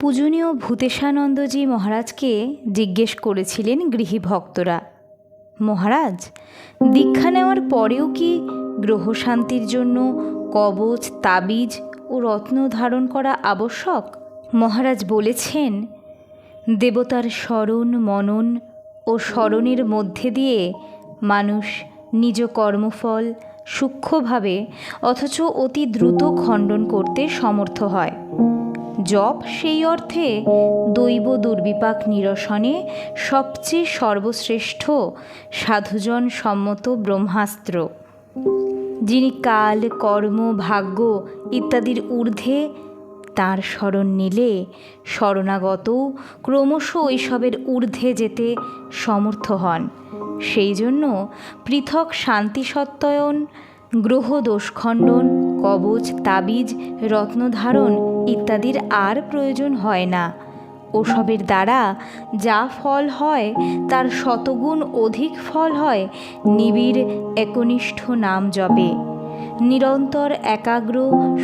পূজনীয় ভূতেশানন্দজি মহারাজকে জিজ্ঞেস করেছিলেন গৃহী ভক্তরা মহারাজ, দীক্ষা নেওয়ার পরেও কি গ্রহশান্তির জন্য কবচ, তাবিজ ও রত্ন ধারণ করা আবশ্যক? মহারাজ বলেছেন, দেবতার স্মরণ মনন ও স্মরণের মধ্যে দিয়ে মানুষ নিজ কর্মফল সূক্ষ্মভাবে অথচ অতি দ্রুত খণ্ডন করতে সমর্থ হয়। জপ সেই অর্থে দৈব দুর্বিপাক নিরসনে সবচেয়ে সর্বশ্রেষ্ঠ সাধুজন সম্মত ব্রহ্মাস্ত্র, যিনি কাল, কর্ম, ভাগ্য ইত্যাদির ঊর্ধ্বে তার স্মরণ নিলে শরণাগতও ক্রমশ ওইসবের ঊর্ধ্বে যেতে সমর্থ হন। সেই জন্য পৃথক শান্তি সত্তয়ন গ্রহ দোষখণ্ডন কবচ তাবিজ, রত্নধারণ ইত্যাদির আর প্রয়োজন হয় না। ওসবের দ্বারা যা ফল হয়, তার শতগুণ অধিক ফল হয়, নিবিড় একনিষ্ঠ নাম জপে। নিরন্তর একাগ্র,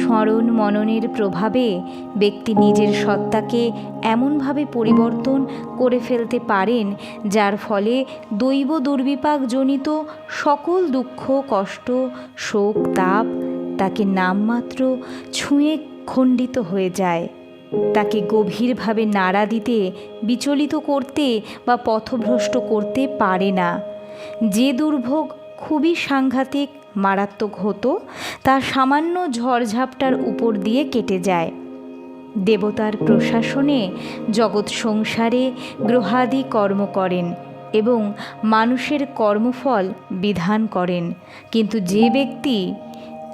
স্মরণ মননের প্রভাবে ব্যক্তি নিজের সত্তাকে এমনভাবে পরিবর্তন করে ফেলতে পারেন, যার ফলে দৈব দুর্বিপাকজনিত সকল দুঃখ, কষ্ট, শোক, তাপ তাকে নামমাত্র ছুঁয়ে খণ্ডিত হয়ে যায়। তাকে গভীরভাবে নাড়া দিতে, বিচলিত করতে বা পথভ্রষ্ট করতে পারে না। যে দুর্ভোগ খুবই সাংঘাতিক, মারাত্মক হতো, তা সামান্য ঝড়ঝাপটার উপর দিয়ে কেটে যায়। দেবতার প্রশাসনে জগৎ সংসারে গ্রহাদি কর্ম করেন এবং মানুষের কর্মফল বিধান করেন। কিন্তু যে ব্যক্তি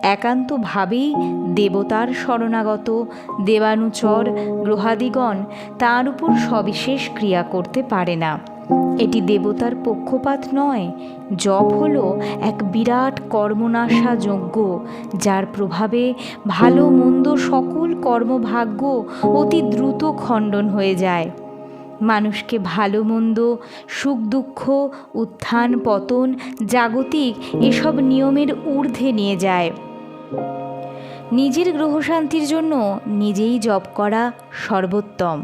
একান্তভাবেই দেবতার শরণাগত, দেবানুচর গ্রহাদিগণ তার উপর সবিশেষ ক্রিয়া করতে পারে না। এটি দেবতার পক্ষপাত নয়, জপ হল এক বিরাট কর্মনাশা যজ্ঞ যার প্রভাবে ভালো মন্দ সকল কর্মভাগ্য অতি দ্রুত খণ্ডন হয়ে যায়। মানুষকে ভালো মন্দ, সুখ দুঃখ, উত্থান পতন, জাগতিক এসব নিয়মের ঊর্ধ্বে নিয়ে যায়। নিজের গ্রহশান্তির জন্য নিজেই জপ করা সর্বোত্তম।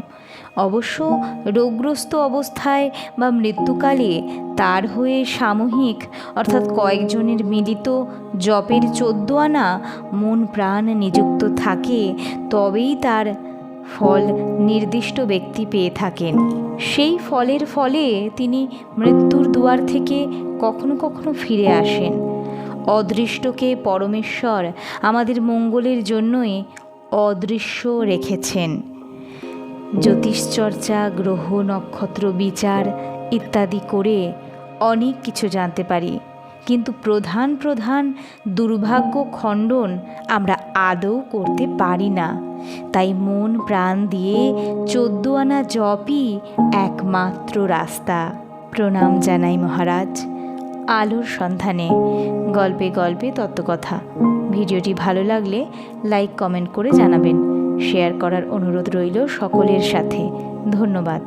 অবশ্য রোগগ্রস্ত অবস্থায় বা মৃত্যুকালে তার হয়ে সামূহিক, অর্থাৎ কয়েকজনের মিলিত জপের চোদ্দ আনা মন প্রাণ নিযুক্ত থাকে, তবেই তার ফল নির্দিষ্ট ব্যক্তি পেয়ে থাকেন। সেই ফলের ফলে তিনি মৃত্যুর দুয়ার থেকে কখনো কখনো ফিরে আসেন। অদৃষ্টকে পরমেশ্বর আমাদের মঙ্গলের জন্যই অদৃশ্য রেখেছেন। জ্যোতিষচর্চা, গ্রহ, নক্ষত্র, বিচার ইত্যাদি করে অনেক কিছু জানতে পারি। কিন্তু প্রধান প্রধান দুর্ভাগ্য খণ্ডন আমরা আদৌ করতে পারি না। তাই মন, প্রাণ দিয়ে চোদ্দ আনা জপই একমাত্র রাস্তা। প্রণাম জানাই মহারাজ। আলোর সন্ধানে। গল্পে গল্পে তত্ত্বকথা। ভিডিওটি ভালো লাগলে লাইক, কমেন্ট করে জানাবেন। শেয়ার করার অনুরোধ রইল সকলের সাথে। ধন্যবাদ।